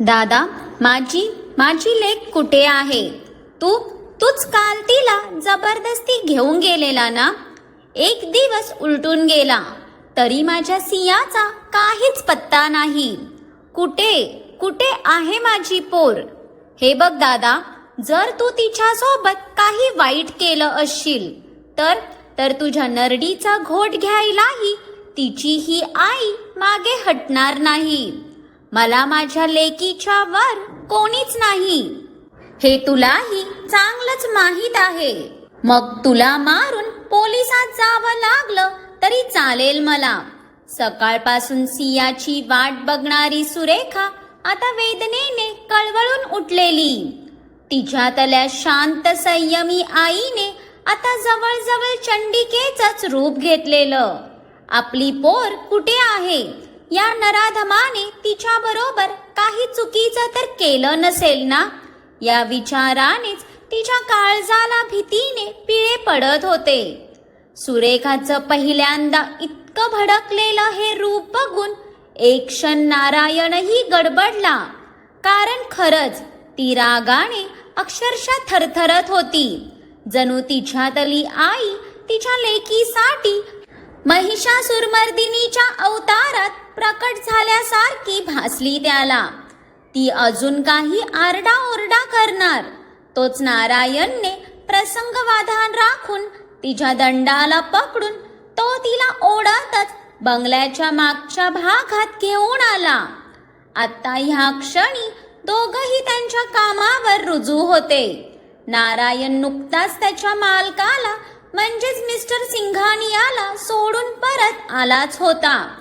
दादा माझी माझी लेक कुठे आहे? तू तूच काल तिला जबरदस्ती घेऊन गेलेला ना? एक दिवस उलटून गेला. तरी माझ्या सियाचा काहीच पत्ता नाही. कुठे कुठे आहे माझी पोर? हे बघ दादा जर तू तिच्यासोबत काही वाईट केलं असशील तर तर तुझ्या नरडीचा घोट घ्यायलाही तिची ही आई मागे हटणार नाही. मला माझ्या लेकीच्या वर कोणीच नाही. हे तुलाही चांगलंच माहीत आहे. मग तुला मारून पोलिसात जावं लागलं तरी चालेल मला. सकाळपासून सियाची वाट बघणारी सुरेखा आता वेदनेने कळवळून उठलेली. तिच्यातल्या शांत संयमी आईने आता जवळजवळ चंडिकेचंच रूप घेतलेलं. आपली पोर कुठे आहे? या नराधमाने तिच्या बरोबर काही चुकीचं तर केलं नसेल ना? या विचारानेच तिच्या काळजाला भीतीने पिळे पडत होते. सुरेखाचं पहिल्यांदा इतकं भडकलेलं हे रूप बघून एक क्षण नारायणही गडबडला. कारण खरंच ती रागाने अक्षरशः थरथरत होती. जणू तिच्यातली आई तिच्या लेकीसाठी महिषासुरमर्दिनीच्या अवतारात प्रकट झाल्यासारखी भासली त्याला. ती अजून काही आरडाओरडा करणार. तोच नारायणने प्रसंगवाधान राखून तिच्या दंडाला पकडून तो तिला ओढतच बंगल्याच्या मागच्या भागात घेऊन आला. आता ह्या क्षणी दोघही त्यांच्या कामावर रुजू होते. नारायण नुकताच त्याच्या मालकाला म्हणजेच मिस्टर सिंघानियाला सोडून परत आलाच होता.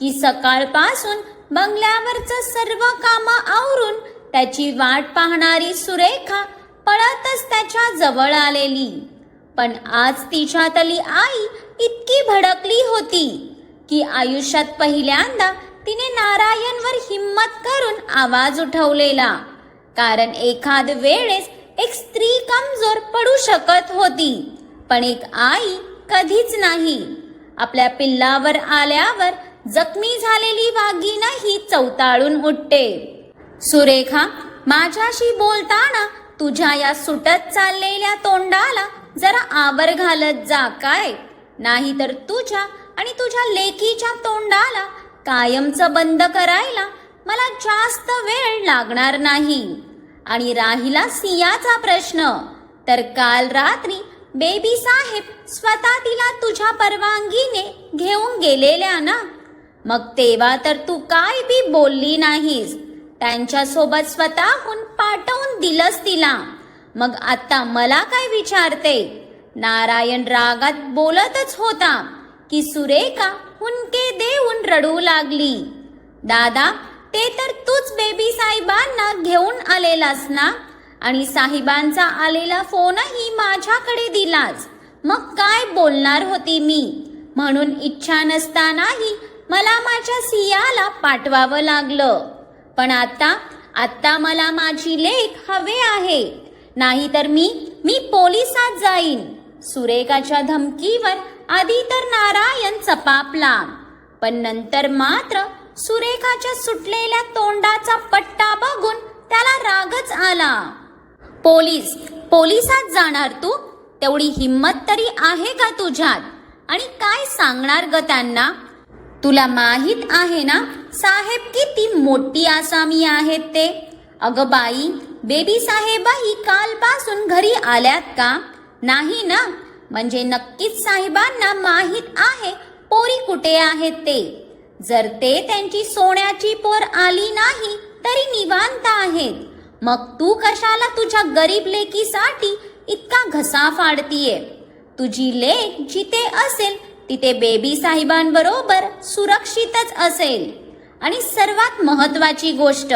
की सकाळपासून बंगल्यावरचं सर्व कामं आवरून त्याची वाट पाहणारी सुरेखा पळतच त्याच्याजवळ आलेली. पण आज तिच्यातली आई इतकी भडकली होती की आयुष्यात पहिल्यांदा तिने नारायणवर हिम्मत करून आवाज उठवलेला. कारण एखाद वेळेस एक स्त्री कमजोर पडू शकत होती. पण एक आई कधीच नाही. आपल्या पिल्लावर आल्यावर जखमी झालेली वाघीनही चवताळून उठते. सुरेखा माझ्याशी बोलताना तुझ्या या सुटत चाललेल्या तोंडाला जरा आवर घालत जा काय? नाहीतर तुझ्या आणि तुझ्या लेकीच्या तोंडाला कायमचं बंद करायला मला जास्त वेळ लागणार नाही. आणि राहिला सियाचा प्रश्न. तर काल रात्री बेबी साहेब स्वतः तिला तुझ्या परवानगीने घेऊन गेलेल्या ना? मग तेव्हा तर तू काय बी बोलली नाहीस. त्यांच्यासोबत स्वतःहून पाठवून दिलंस तिला. मग आता मला काय विचारते? नारायण रागात बोलतच होता की सुरेखा हुंके देऊन रडू लागली. दादा ते तर तूच बेबी साहेबांना घेऊन आलेलास ना? आणि साहेबांचा आलेला फोनही माझ्याकडे दिलाच. मग काय बोलणार होती मी? म्हणून इच्छा नसतानाही मला माझ्या सियाला पाठवावं लागलं. पण आता आता मला माझी लेख हवे आहे. नाहीतर मी मी पोलिसात जाईन. सुरेखाच्या धमकीवर आधी तर नारायण चपापला. पण नंतर मात्र सुरेखाच्या सुटलेल्या तोंडाचा पट्टा बघून त्याला रागच आला. पोलीस. पोलिसात जाणार तू? तेवढी हिम्मत तरी आहे का तुझ्यात? आणि काय सांगणार ग त्यांना? तुला माहीत आहे ना साहेब किती मोठी आसामी आहेत ते? अगं बाई बेबी साहेबही कालपासून घरी आल्यात का? नाही ना? म्हणजे नक्कीच साहेबांना माहीत आहे पोरी कुठे आहेत ते? जर ते त्यांची सोन्याची पोर आली नाही तरी निवांत आहेत. मग तू कशाला तुझ्या गरीब लेकीसाठी इतका घसा फाडतीये? तुझी लेक जिथे असेल तिथे बेबी साहेबांबरोबर सुरक्षितच असेल. आणि सर्वात महत्वाची गोष्ट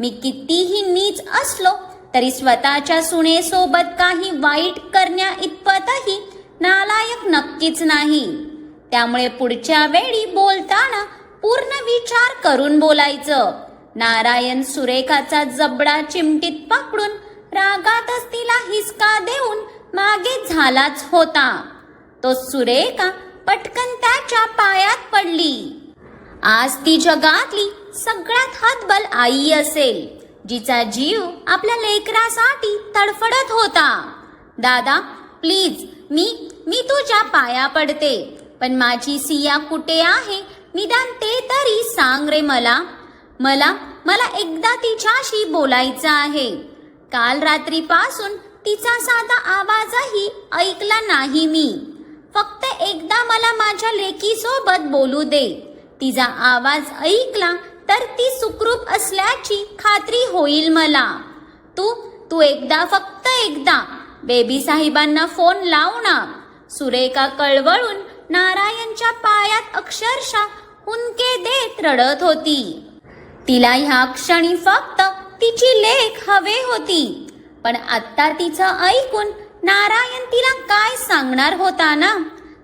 मी कितीही नीच असलो तरी स्वतःच्या सुनेसोबत काही वाईट करण्या इतपतही नालायक नक्कीच नाही. त्यामुळे पुढच्या वेळी बोलताना पूर्ण विचार करून बोलायचं. नारायण सुरेखाचा जबडा चिमटीत पकडून रागातच तिला हिसका देऊन मागे झालाच होता. तो सुरेखा पटकन त्याच्या पायात पडली. आज ती जगातली सगळ्यात हतबल आई असेल जिचा जीव आपल्या लेकरासाठी तडफडत होता. दादा प्लीज मी मी तुझ्या पाया पडते पण माझी सिया कुठे आहे? निदान ते तरी सांग रे मला. मला मला एकदा तिच्याशी बोलायचं आहे. काल रात्रीपासून तिचा साधा आवाजही ऐकला नाही मी. फक्त एकदा मला माझ्या लेकीसोबत बोलू दे. तिचा आवाज ऐकला तर ती सुखरूप असल्याची खात्री होईल मला. तू तू एकदा फक्त एकदा बेबी साहेबांना फोन लाव ना. सुरेखा कळवळून नारायणच्या पायात अक्षरशः हुंके देत रडत होती. तिला ह्या क्षणी फक्त तिची लेख हवे होती. पण आत्ता तिचं ऐकून नारायण तिला काय सांगणार होता ना?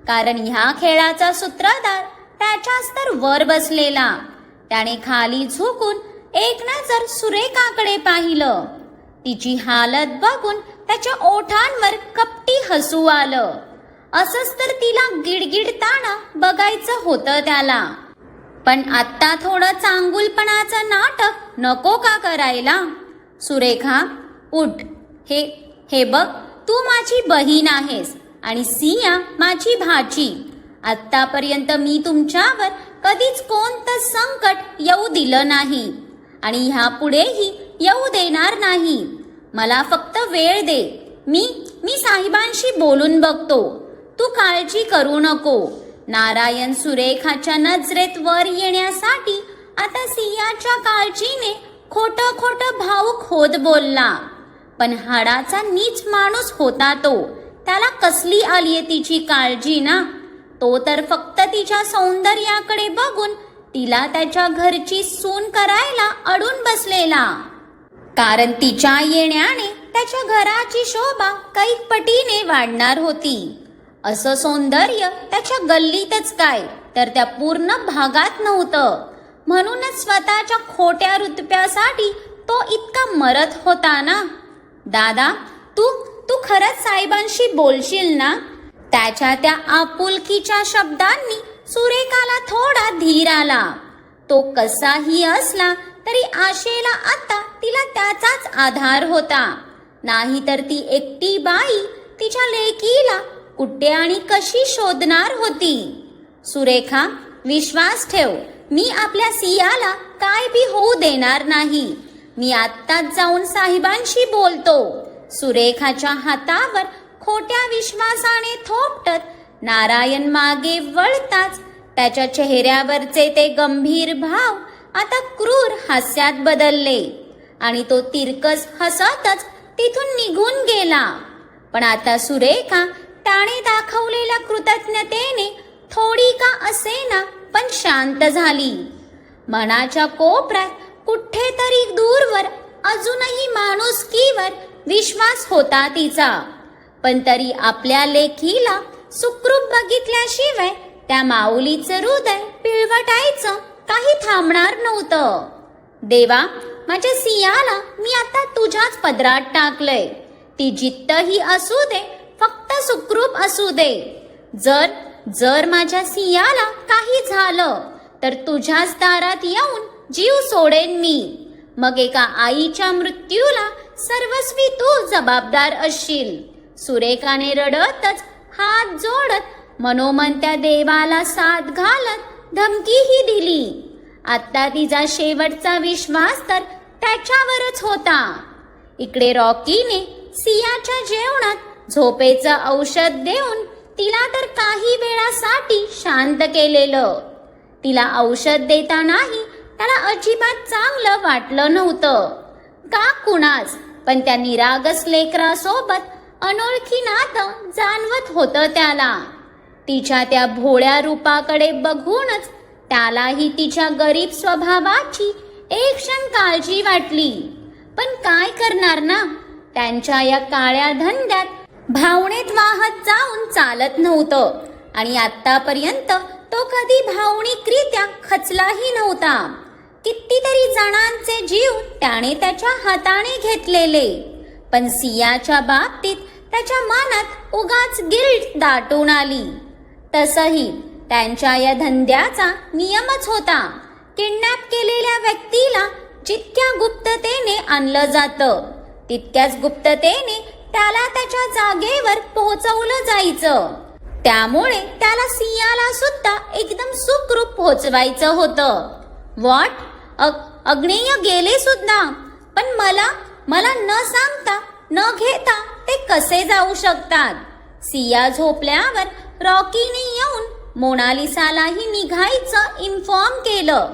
कारण ह्या खेळाचा सूत्रधार त्याच्याच तर वर बसलेला. त्याने खाली झुकून एक नजर सुरेखाकडे पाहिलं. तिची हालत बघून त्याच्या ओठांवर कपटी हसू आलं. असंच तर तिला गिडगिडताना बघायचं होतं त्याला. पण आत्ता थोडं चांगुलपणाचं नाटक नको का करायला? सुरेखा उठ. हे हे बघ तू माझी बहीण आहेस आणि सिया माझी भाची. आत्तापर्यंत मी तुमच्यावर कधीच कोणतं संकट येऊ दिलं नाही आणि ह्यापुढेही येऊ देणार नाही. मला फक्त वेळ दे. मी मी साहेबांशी बोलून बघतो. तू काळजी करू नको. नारायण सुरेखाच्या नजरेत वर येण्यासाठी आता सियाच्या काळजीने खोट खोट भाऊक होत बोलला. पण हाडाचा नीच माणूस होता तो. त्याला कसली आलीये तिची काळजी ना? तो तर फक्त तिच्या सौंदर्याकडे बघून तिला त्याच्या घरची सून करायला अडून बसलेला. कारण तिच्या येण्याने त्याच्या घराची शोभा कैक पटीने वाढणार होती. असं सौंदर्य त्याच्या गल्लीतच काय? तर त्या पूर्ण भागात नव्हतं. म्हणूनच स्वतःच्या खोट्या रुतप्यासाठी तो इतका मरत होता ना? दादा तू तू खरंच साहेबांशी बोलशील ना? त्याच्या त्या आपुलकीच्या शब्दांनी सुरेखाला थोडा धीर आला. तो कसाही असला तरी आशेला आता तिला त्याचाच आधार होता. नाहीतर ती एकटी बाई तिच्या लेकीला कुठे आणि कशी शोधणार होती? सुरेखा विश्वास ठेव. मी आपल्या सियाला काय बी होऊ देणार नाही. मी आत्ताच जाऊन साहेबांशी बोलतो. सुरेखाच्या हातावर खोट्या विश्वासाने थोपटत नारायण मागे वळताच त्याच्या चेहऱ्यावरचे ते गंभीर भाव आता क्रूर हास्यात बदलले आणि तो तिरकस हसतच तिथून निघून गेला. पण आता सुरेखा त्याने दाखवलेल्या कृतज्ञतेने थोडी का असेना पण शांत झाली. मनाच्या कोपऱ्यात कुठेतरी दूरवर अजूनही माणुसकीवर विश्वास होता तिचा. पण तरी आपल्या लेखीला सुखरूप बघितल्याशिवाय त्या माऊलीचं हृदय पिळवटायचं काही थांबणार नव्हतं. देवा माझ्या सियाला मी आता तुझ्याच पदरात टाकलंय. ती जित्तही असू दे फक्त सुखरूप असू दे. जर जर माझ्या सियाला काही झालं तर तुझ्याच दारात येऊन जीव सोडेन मी. मग एका आईच्या मृत्यूला सर्वस्वी तू जबाबदार असशील. सुरेखाने रडतच हात जोडत मनोमन त्या देवाला साथ घालत धमकीही दिली. आता तिचा शेवटचा विश्वास तर त्याच्यावरच होता. इकडे रॉकीने सियाच्या जेवणात झोपेचं औषध देऊन तिला तर काही वेळासाठी शांत केलेलं. तिला औषध देतानाही त्याला अजिबात चांगलं वाटलं नव्हतं. का कुणाच पण त्या निरागस लेकरासोबत अनोळखी नातं जाणवत होतं त्याला. तिच्या त्या भोळ्या रूपाकडे बघूनच त्यालाही तिच्या गरीब स्वभावाची एक क्षण काळजी वाटली. पण काय करणार ना? त्यांच्या या काळ्या धंद्यात भावनेत वाहत जाऊन चालत नव्हतं. आणि आतापर्यंत तो कधी भावनिकरित्या खचलाही नव्हता. कितीतरी जणांचे जीव त्याने त्याच्या हाताने घेतलेले. पण सियाच्या बाबतीत त्याच्या मनात उगाच गिल्ट दाटून आली. तसही त्यांच्या या धंद्याचा नियमच होता. किडनॅप केलेल्या व्यक्तीला जितक्या गुप्ततेने आणलं जातं तितक्याच गुप्ततेने त्याला त्याच्या जागेवर पोहोचवलं जायचं. त्यामुळे त्याला सियाला सुद्धा एकदम सुखरूप पोहोचवायचं होतं. वॉट? अग्नेय गेले सुद्धा. पण मला मला न सांगता न घेता ते कसे जाऊ शकतात? सिया झोपल्यावर रॉकीने येऊन मोनालिसालाही निघायचं इन्फॉर्म केलं.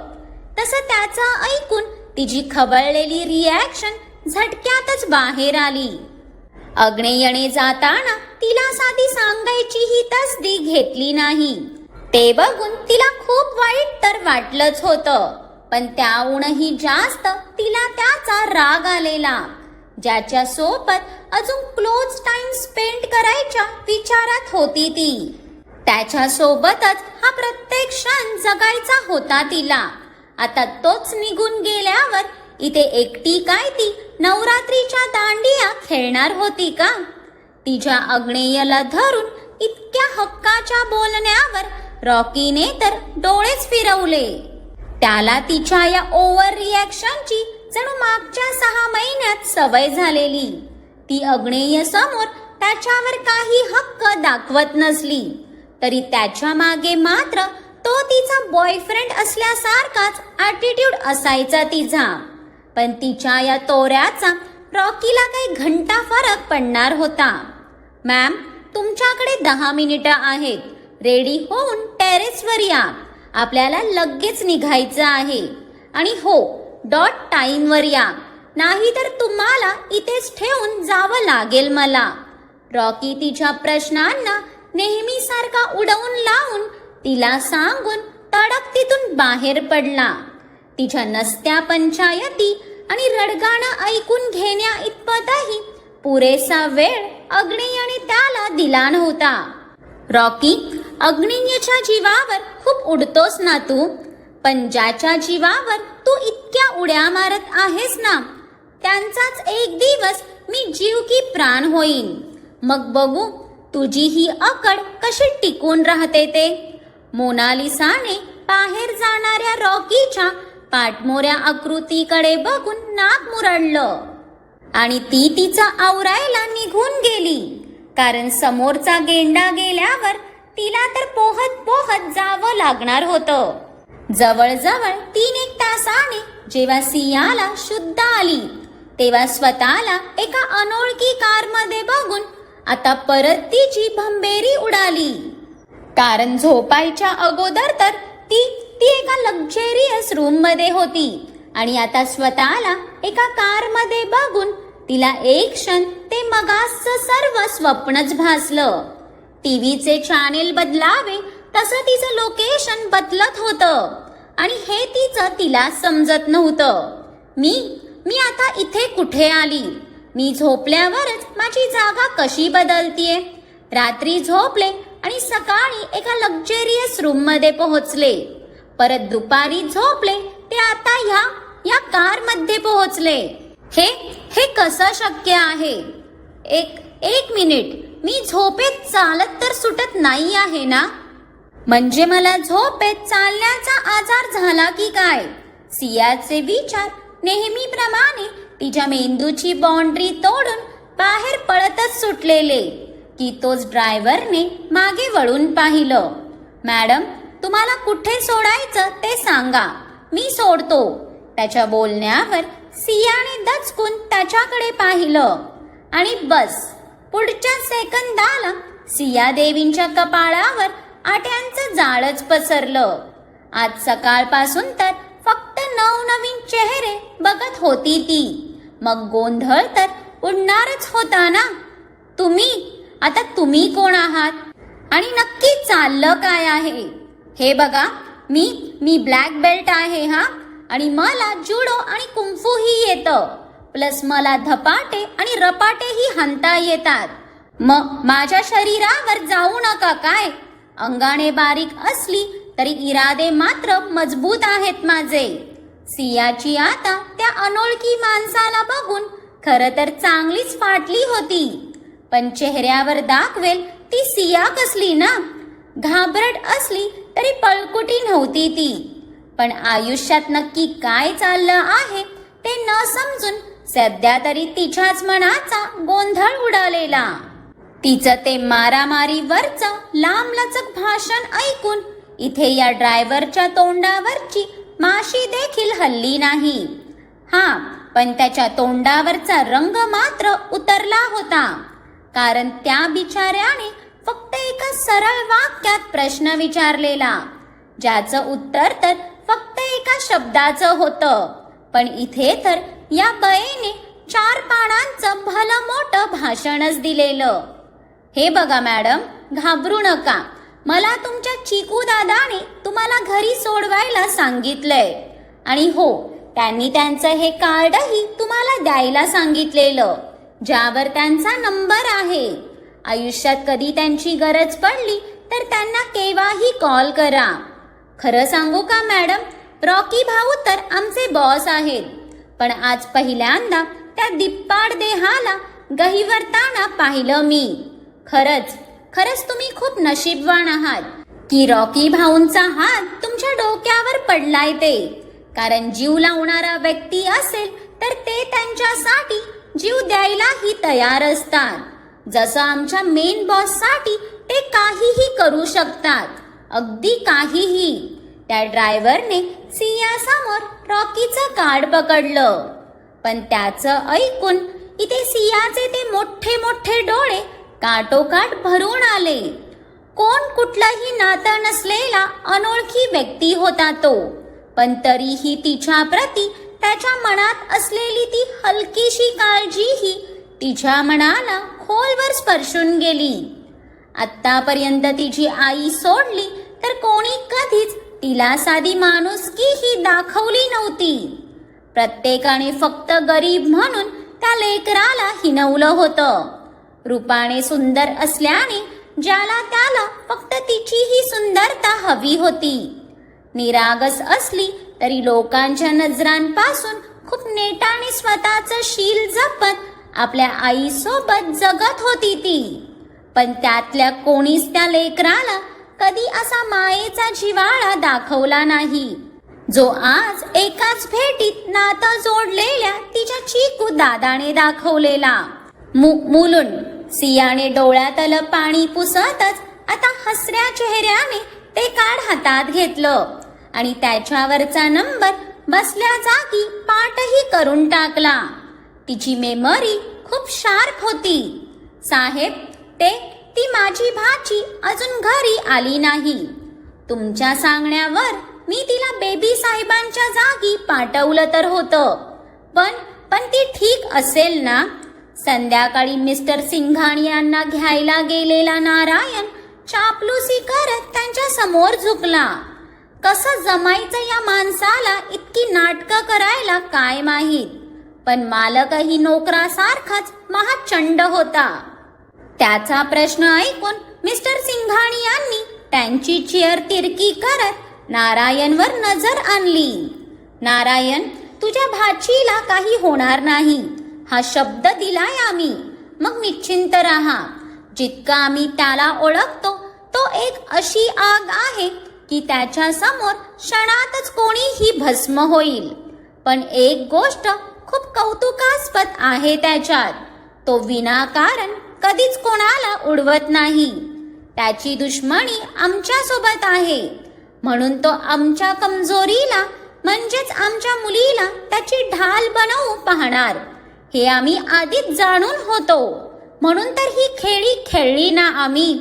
तसं त्याचं ऐकून तिची खवळलेली रिॲक्शन झटक्यातच बाहेर आली. अग्नेयने जाताना तिला साधी सांगायची ही तसदी घेतली नाही. ते बघून तिला खूप वाईट तर वाटलंच होतं. पण त्याहूनही जास्त तिला त्याचा राग आलेला. ज्याच्या सोबत अजून क्लोज टाइम स्पेंड करायच्या विचारात होती ती. त्याच्या सोबतच हा प्रत्येक क्षण जगायचा होता तिला. आता तोच निघून गेल्यावर इथे एकटी काय ती? नवरात्रीच्या दांडिया खेळणार होती का? तिच्या अग्नेयला धरून इतक्या हक्काच्या बोलण्यावर रॉकीने तर डोळेच फिरवले. त्याला तिच्या या ओव्हर रिॲक्शनची जणू मागच्या सहा महिन्यात सवय झालेली. ती अग्नेय समोर त्याच्यावर काही हक्क दाखवत नसली. तरी त्याच्यामागे मात्र तो तिचा बॉयफ्रेंड असल्यासारखाच ॲटिट्यूड असायचा तिचा. पण तिच्या या तोऱ्याचा रॉकीला काही घंटा फरक पडणार होता. मॅम तुमच्याकडे दहा मिनिटं आहेत. रेडी होऊन टेरेसवर या. आपल्याला लगेच निघायचं आहे. आणि हो डॉट टाईमवर या. नाहीतर तुम्हाला इथेच ठेवून जावं लागेल मला. रॉकी तिच्या प्रश्नांना नेहमीसारखा उडवून लावून तिला सांगून तडक तिथून बाहेर पडला. तिच्या नसत्या पंचायती आणि रडगाणं ऐकून घेण्या इतपतही पुरेसा वेळ अग्नेयाने त्याला दिला नव्हता. रॉकी अग्नियच्या जीवावर खूप उडतोस ना तू? पण ज्याच्या जीवावर तू इतक्या उड्या मारत आहेस ना? त्यांचाच एक दिवस मी जीव की प्राण होईन. मग बघू तुझी ही अकड कशी टिकून राहते ते? मोनालिसाने बाहेर जाणाऱ्या रॉकीच्या पाठमोऱ्या आकृतीकडे बघून नाक मुरडलं. आणि ती तिचा आवरायला निघून गेली. कारण समोरचा गेंडा गेल्यावर तिला तर पोहत पोहत जावं लागणार होतं. जवळजवळ तीन एक तासाने जेव्हा सियाला शुद्ध आली तेव्हा स्वतःला एका अनोळखी कारमध्ये बघून आता परत तिची भंबेरी उडाली. कारण झोपायच्या अगोदर तर ती ती एका लक्झेरियस रूममध्ये होती. आणि आता स्वतःला एका कारमध्ये बघून तिला एक क्षण ते मगासचं सर्व स्वप्नच भासलं. टीव्हीचे चॅनेल बदलावे तसं तिचं लोकेशन बदलत होतं. आणि हे तिचं तिला समजत नव्हतं. मी मी आता इथे कुठे आली? मी झोपल्यावरच माझी जागा कशी बदलतीये? रात्री झोपले आणि सकाळी एका लक्झेरियस रूममध्ये पोहोचले. परत दुपारी झोपले ते आता ह्या या कारमध्ये पोहोचले. हे हे कसं शक्य आहे? एक एक मिनिट. मी झोपेत चालत तर सुटत नाही आहे ना? म्हणजे मला झोपेत चालण्याचा आजार झाला की काय? सियाचे विचार नेहमीप्रमाणे तिच्या मेंदूची बाउंड्री तोडून बाहेर पळतच सुटलेले की तोच ड्रायव्हरने मागे वळून पाहिलं. मॅडम तुम्हाला कुठे सोडायचं ते सांगा. मी सोडतो. त्याच्या बोलण्यावर सियाने दचकून त्याच्याकडे पाहिलं. आणि बस पुढच्या सेकंदाला सिया देवींच्या कपाळावर आट्यांचं जाळच पसरलं. आज सकाळपासून तर फक्त नवनवीन चेहरे बघत होती ती. मग गोंधळ तर उडणारच होता ना? तुम्ही? आता तुम्ही कोण आहात? आणि नक्की चाललं काय आहे? हे बघा मी मी ब्लॅक बेल्ट आहे हा आणि मला जुडो आणि कुंफूही येतं. प्लस मला धपाटे आणि रपाटेही हाणता येतात. मग माझ्या शरीरावर जाऊ नका काय? अंगाने बारीक असली तरी इरादे मात्र मजबूत आहेत माझे. सियाची आता त्या अनोळखी माणसाला बघून खर तर चांगलीच फाटली होती. पण चेहऱ्यावर दाखवेल ती सिया कसली ना? घाबरट असली तरी पळकुटी नव्हती ती. पण आयुष्यात नक्की काय चाललं आहे ते न समजून सध्या तरी तिच्याच मनाचा गोंधळ उडालेला. तिचं ते मारामारीवरचं लांबलचक भाषण ऐकून इथे या ड्रायव्हरच्या तोंडावरची माशी देखील हल्ली नाही. हा पण त्याच्या तोंडावरचा रंग मात्र उतरला होता. कारण त्या बिचाऱ्याने फक्त एका सरळ वाक्यात प्रश्न विचारलेला. ज्याचं उत्तर तर फक्त एका शब्दाचं होतं. पण इथे तर या बयेने चार पानांचं भलं मोठं भाषणच दिलेलं. हे बघा मॅडम घाबरू नका. मला तुमच्या चिकू दादाने तुम्हाला घरी सोडवायला सांगितलंय. आणि हो त्यांनी त्यांचं हे कार्डही तुम्हाला द्यायला सांगितलेलं ज्यावर त्यांचा नंबर आहे. आयुष्यात कधी त्यांची गरज पडली तर त्यांना केव्हाही कॉल करा. खरं सांगू का मॅडम? रॉकी भाऊ तर आमचे बॉस आहेत. पण आज पहिल्यांदा त्या दिप्पाड देहाला गहिवरताना पाहिलं मी. खरंच खरंच तुम्ही खूप नशीबवान आहात. की रॉकी भाऊंचा हात तुमच्या डोक्यावर पडलाय ते. कारण जीव लावणारा व्यक्ती असेल तर ते त्यांच्यासाठी जीव द्यायलाही तयार असतात. जसं आमच्या मेन बॉससाठी ते काहीही करू शकतात. अगदी काहीही. त्या ड्रायव्हरने सियासमोर रॉकीचं कार्ड पकडलं. पण त्याचं ऐकून इथे सियाचे ते मोठे मोठे डोळे काटोकाट भरून आले. कोण कुठलंही नातं नसलेला अनोळखी व्यक्ती होता तो. पण तरीही तिच्या प्रती त्याच्या मनात असलेली ती हलकीशी काळजीही तिच्या मनाला खोलवर स्पर्शून गेली. आतापर्यंत तिची आई सोडली तर कोणी कधीच तिला साधी माणुसकीही दाखवली नव्हती. प्रत्येकाने फक्त गरीब म्हणून त्या लेकराला हिनवलं होतं. रूपाने सुंदर असल्याने ज्याला त्याला फक्त तिचीही सुंदरता हवी होती. निरागस असली तरी लोकांच्या नजरांपासून खूप नेटाने स्वतःचं शील जपत आपल्या आईसोबत जगत होती ती. पण त्यातल्या कोणीच त्या लेकराला कधी असा मायेचा जिवाळा दाखवला नाही. जो आज एकाच भेटीत नातं जोडलेल्या तिच्या चिकू दादाने दाखवलेला. मु मुलुंड सियाने डोळ्यातलं पाणी पुसतच आता हसऱ्या चेहऱ्याने ते कार्ड हातात घेतलं आणि त्याच्यावरचा नंबर बसल्या जागी पाठही करून टाकला. तिची मेमरी खूप शार्प होती. साहेब ते ती माझी भाची अजून घरी आली नाही. तुमच्या सांगण्यावर मी तिला बेबी साहेबांच्या जागी पाठवलं तर होतं. पण पण ती ठीक असेल ना? संध्याकाळी मिस्टर सिंघाणी यांना घ्यायला गेलेला नारायण चापलुसी करत त्यांच्यासमोर झुकला. कसं जमायचं या माणसाला इतकी नाटकं करायला काय माहीत? पण मालकही नोकरासारखाच महाचंड होता. त्याचा प्रश्न ऐकून मिस्टर सिंघाणी यांनी त्यांची चेअर तिरकी करत नारायणवर नजर आणली. नारायण तुझ्या भाचीला काही होणार नाही. हा शब्द दिलाय आम्ही. मग निश्चिंत राहा. जितका आम्ही त्याला ओळखतो तो एक अशी आग आहे की त्याच्यासमोर क्षणातच कोणीही भस्म होईल. पण एक गोष्ट खूप कौतुकास्पद आहे त्याच्यात. तो विनाकारण कधीच कोणाला उडवत नाही. त्याची दुश्मनी आमच्यासोबत आहे. म्हणून तो आमच्या कमजोरीला म्हणजेच आमच्या मुलीला त्याची ढाल बनवू पाहणार. हे आम्ही आधीच जाणून होतो. म्हणून तर ही खेळी खेळली ना आम्ही.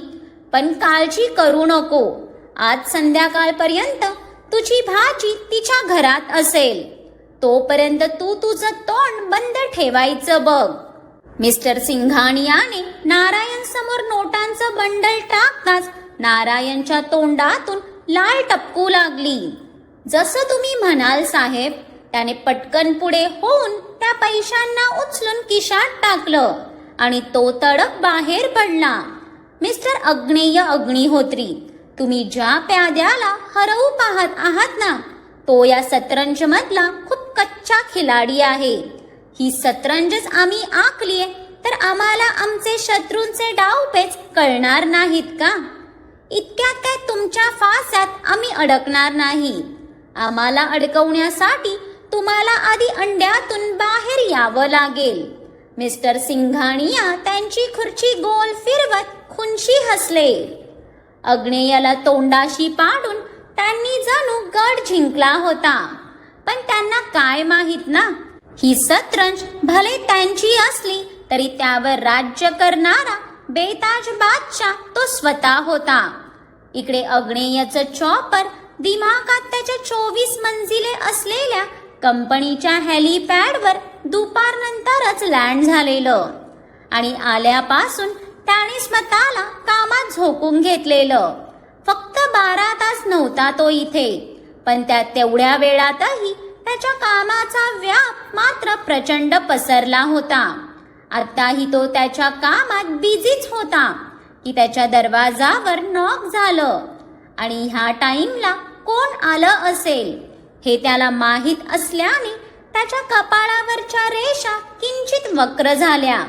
पण काळजी करू नको. आज संध्याकाळपर्यंत तुझी भाजी तिच्या घरात असेल. तोपर्यंत तू तुझं तोंड बंद ठेवायचं बघ. मिस्टर सिंघानियाने नारायण समोर नोटांचं बंडल टाकताच नारायणच्या तोंडातून लाल टपकू लागली. जसं तुम्ही म्हणाल साहेब त्याने पटकन पुढे होऊन त्या पैशांना उचलून किशात टाकलं आणि तो तडक बाहेर पडला. मिस्टर अग्नेय अग्निहोत्री तुम्ही ज्या प्याद्याला हरवू पाहत आहात ना तो या सतरंज मधला खूप कच्चा खिलाडी आहे. ही सतरंजच आम्ही आखलीये तर आम्हाला आमचे शत्रूंचे डावपेच कळणार नाहीत का? इतक्यात काय तुमच्या फासात आम्ही अडकणार नाही. आम्हाला अडकवण्यासाठी तुम्हाला आधी अंड्यातून बाहेर यावं लागेल. मिस्टर सिंघाणिया त्यांची खुर्ची गोल फिरवत खुनशी हसले. अग्नेयाला तोंडाशी पाडून त्यांनी जणू गड जिंकला होता. पण त्यांना काय माहीत ना? ही सतरंज भले त्यांची असली तरी त्यावर राज्य करणारा बेताज बादशाह तो स्वतः होता. इकडे अग्नेयचं चॉपर दिमागात त्याच्या चोवीस मंजिले असलेल्या कंपनीच्या हेलिपॅडवर दुपारनंतरच लँड झालेलं आणि आल्यापासून त्याने स्वतःला कामात झोकून घेतलेलं. फक्त बारा तास नव्हता तो इथे. पण त्या तेवढ्या वेळातही त्याच्या कामाचा व्याप मात्र प्रचंड पसरला होता. आताही तो त्याच्या कामात बिझीच होता की त्याच्या दरवाजावर नॉक झालं. आणि ह्या टाइमला कोण आलं असेल हे त्याला माहीत असल्याने त्याच्या कपाळावरच्या रेषा किंचित वक्र झाल्या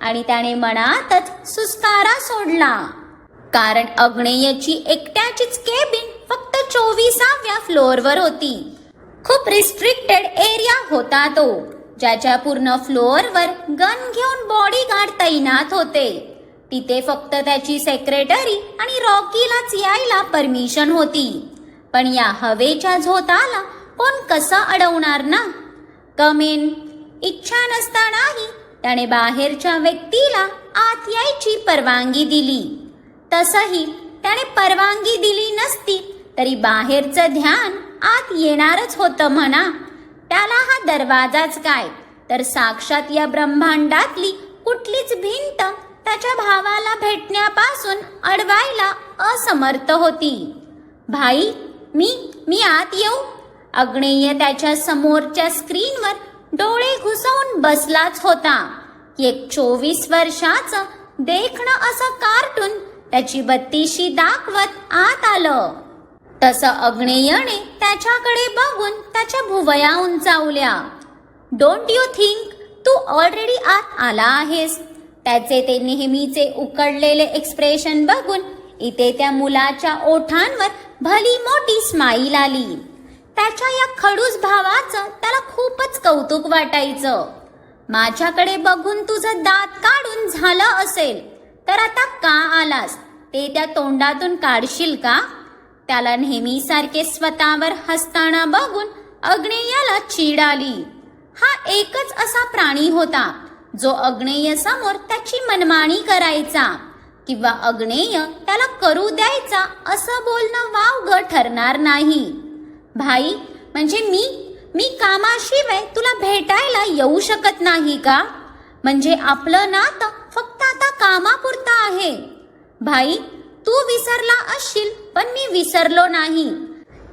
आणि त्याने मनातच सुस्कारा सोडला. कारण अग्नेयची एकट्याचीच केबिन फक्त चोवीसाव्या फ्लोअरवर होती. खूप रिस्ट्रिक्टेड एरिया होता तो ज्याच्या पूर्ण फ्लोअरवर गन घेऊन बॉडीगार्ड तैनात होते. तिथे फक्त त्याची सेक्रेटरी आणि रॉकीलाच यायला परमिशन होती. पण या हवेच्या झोताला कोण कसं अडवणार ना? कमेन इच्छा नसतानाही त्याने बाहेरच्या व्यक्तीला आत यायची परवानगी दिली. तसही त्याने परवानगी दिली नसती तरी बाहेरचं ध्यान आत येणारच होतं म्हणा. त्याला हा दरवाजाच काय? तर साक्षात या ब्रह्मांडातली कुठलीच भिंत त्याच्या भावाला भेटण्यापासून अडवायला असमर्थ होती. भाई मी मी आत येऊ. अग्नेय त्याच्या समोरच्या स्क्रीनवर डोळे घुसवून बसलाच होता. एक चोवीस वर्षाचं देखणं असं कार्टून त्याची बत्तीशी दाखवत आत आलं. तसं अग्नेयने त्याच्याकडे बघून त्याच्या भुवया उंचावल्या. डोंट यू थिंक तू ऑलरेडी आत आला आहेस? त्याचे ते नेहमीचे उकडलेले एक्सप्रेशन बघून इथे त्या मुलाच्या ओठांवर भली मोठी स्माईल आली. त्याच्या या खडूस भावाचं त्याला खूपच कौतुक वाटायचं. माझ्याकडे बघून तुझं दात काढून झालं असेल तर आता का आलास? ते त्या तोंडातून काढशील का? त्याला नेहमीसारखे स्वतःवर हसताना बघून अग्नेयाला चीड आली हा एकच असा प्राणी होता जो अग्नेय समोर त्याची मनमानी करायचा किंवा अग्नेय त्याला करू द्यायचा असं बोलणं वावग ठरणार नाही. भाई म्हणजे मी? मी कामाशिवाय तुला भेटायला येऊ शकत नाही का? म्हणजे आपलं नातं फक्त आता कामापुरतं आहे. भाई तू विसरला असशील पण मी विसरलो नाही.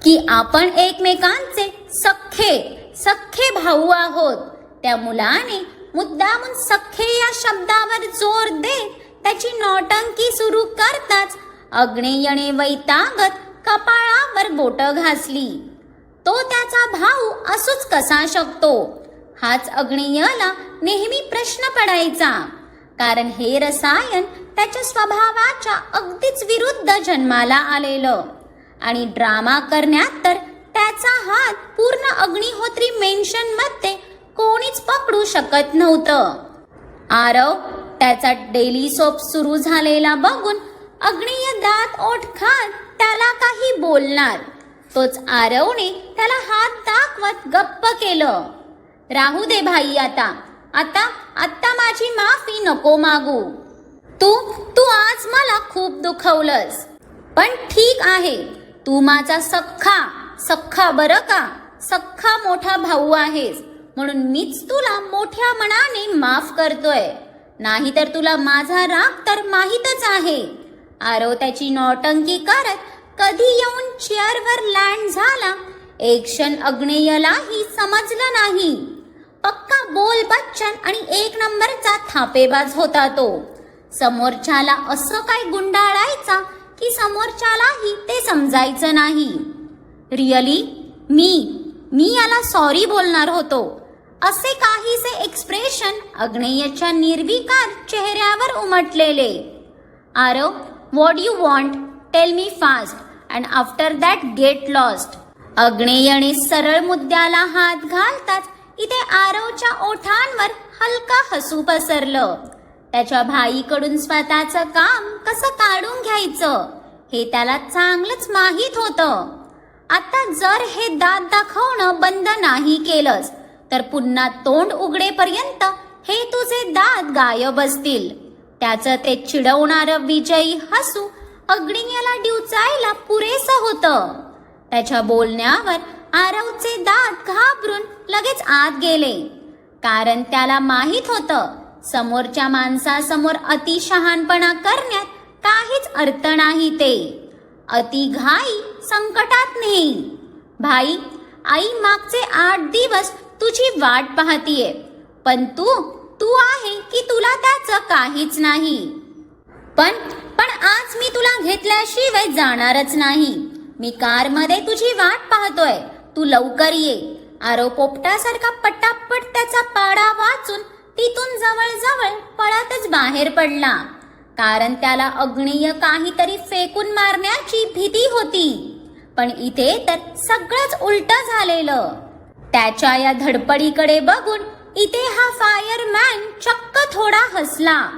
की आपण एकमेकांचे सख्खे सख्खे भाऊ आहोत. त्या मुलाने मुद्दामून सख्खे या शब्दावर जोर देत त्याची नौटंकी सुरू करताच अग्नेयने वैतागत कपाळावर बोट घासली. तो त्याचा भाऊ असूच कसा शकतो? हाच अग्नेयला नेहमी प्रश्न पडायचा. कारण हे रसायन त्याच्या स्वभावाच्या अगदीच विरुद्ध जन्माला आलेलं. आणि ड्रामा करण्यात तर त्याचा हात पूर्ण अग्निहोत्री मेन्शनमध्ये कोणीच पकडू शकत नव्हतं. आरव त्याचा डेली सोप सुरू झालेला बघून अग्निय दात ओठ खात त्याला काही बोलणार. तोच आरवने त्याला हात दाखवत गप्प केलं. राहू दे भाई आता. आता आत्ता माझी माफी नको मागू. तू तू आज मला खूप दुखवलंस. पण ठीक आहे. तू माझा सख्खा सख्खा बरं का? सख्खा मोठा भाऊ आहेस. म्हणून मीच तुला मोठ्या मनाने माफ करतोय. नाहीतर तुला माझा राग तर माहीतच आहे. आरव त्याची नौटंकी करत कधी येऊन चेअरवर लँड झाला एक क्षण अग्नेयलाही समजलं नाही. पक्का बोल बच्चन आणि एक नंबरचा थापेबाज होता तो. समोरच्याला असं काय गुंडाळायचा की समोरच्यालाही ते समजायचं नाही. रिअली मी मी याला सॉरी बोलणार होतो. असे काहीसे एक्सप्रेशन अग्नेयच्या निर्विकार चेहऱ्यावर उमटलेले. Aarav what you want tell me fast and after that get lost अग्नेयने सरळ मुद्द्याला हात घालताच इथे आरवच्या ओठांवर हलका हसू पसरलं. त्याच्या भाईकडून स्वतःचं काम कसं काढून घ्यायचं हे त्याला चांगलंच माहीत होतं. आता जर हे दात दाखवणं बंद नाही केलंस तर पुन्हा तोंड उघडेपर्यंत हे तुझे दात गायब असतील. त्याचं ते चिडवणारं विजयी हसू अग्नियाला डिवचायला पुरेसं होतं. त्याच्या बोलण्यावर आरवचे दात घाबरून लगेच आत गेले. कारण त्याला माहीत होतं समोरच्या माणसासमोर अतिशहानपणा करण्यात काहीच अर्थ नाही ते. अति घाई संकटात नाही. भाई आई मागचे आठ दिवस तुझी वाट पाहतीये पण तू तू आहे की तुला त्याचं काहीच नाही. पण पण आज मी तुला घेतल्याशिवाय जाणारच नाही. मी कारमध्ये तुझी वाट पाहतोय तू लवकर ये. आरो पोपटासारखा पटापट त्याचा पाडा वाचून तिथून जवळ पळतच बाहेर पडला. कारण त्याला अग्नीय काहीतरी फेकून मारण्याची भीती होती. पण इथे तर सगळंच उलट झालेलं. त्याच्या या धडपडीकडे बघून इथे हा फायरमॅन चक्क थोडा हसला.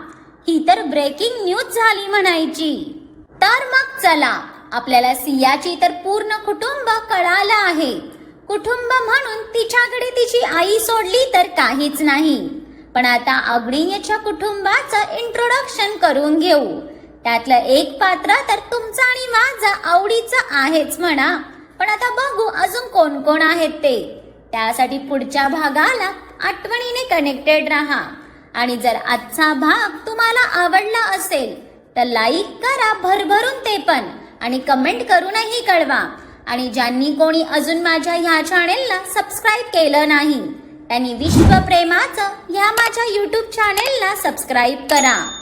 ही तर ब्रेकिंग न्यूज झाली म्हणायची. तर मग चला. आपल्याला सियाची तर पूर्ण कुटुंब कळालं आहे. कुटुंब म्हणून तिच्याकडे तिची आई सोडली तर काहीच नाही. पण आता अग्निच्या कुटुंबाचं इंट्रोडक्शन करून घेऊ. त्यातलं एक पात्र तर तुमचं आणि माझं आवडीचं आहेच म्हणा. पण आता बघू अजून कोण कोण आहेत ते. त्यासाठी पुढच्या भागाला आठवणीने कनेक्टेड राहा. आणि जर आजचा भाग तुम्हाला आवडला असेल तर लाईक करा भरभरून ते पण. आणि कमेंट करूनही कळवा. आणि ज्यांनी कोणी अजून माझ्या ह्या चॅनेलला सबस्क्राईब केलं नाही त्यांनी विश्वप्रेमाचं ह्या माझ्या यूट्यूब चॅनेलला सबस्क्राईब करा.